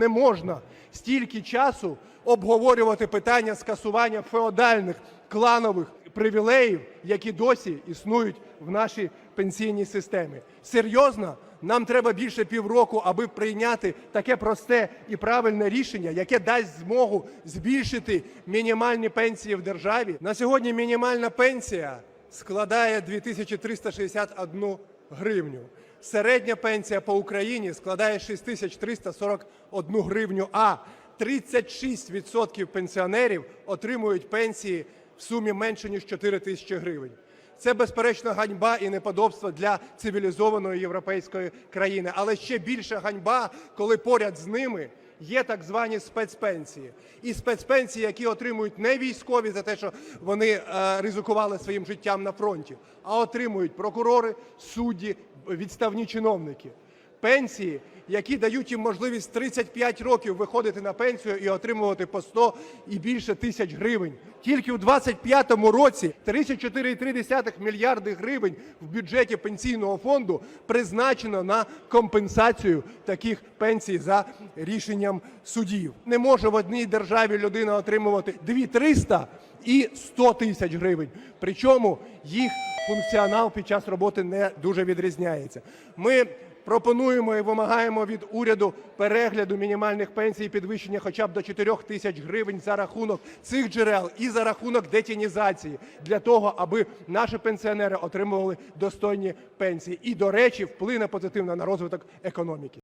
Не можна стільки часу обговорювати питання скасування феодальних кланових привілеїв, які досі існують в нашій пенсійній системі. Серйозно, нам треба більше півроку, аби прийняти таке просте і правильне рішення, яке дасть змогу збільшити мінімальні пенсії в державі. На сьогодні мінімальна пенсія складає 2361 гривню. Середня пенсія по Україні складає 6341 гривню, а 36% пенсіонерів отримують пенсії в сумі менше ніж 4 тисячі гривень. Це безперечно ганьба і неподобство для цивілізованої європейської країни. Але ще більша ганьба, коли поряд з ними є так звані спецпенсії. І спецпенсії, які отримують не військові за те, що вони е, ризикували своїм життям на фронті, а отримують прокурори, судді, відставні чиновники. Пенсії, які дають їм можливість 35 років виходити на пенсію і отримувати по 100 і більше тисяч гривень. Тільки у 2025 році 34,3 мільярди гривень в бюджеті пенсійного фонду призначено на компенсацію таких пенсій за рішенням судів. Не може в одній державі людина отримувати 2-300 і 100 тисяч гривень. Причому їх функціонал під час роботи не дуже відрізняється. Ми пропонуємо і вимагаємо від уряду перегляду мінімальних пенсій, і підвищення хоча б до 4 тисяч гривень за рахунок цих джерел і за рахунок детінізації для того, аби наші пенсіонери отримували достойні пенсії. І, до речі, вплине позитивно на розвиток економіки.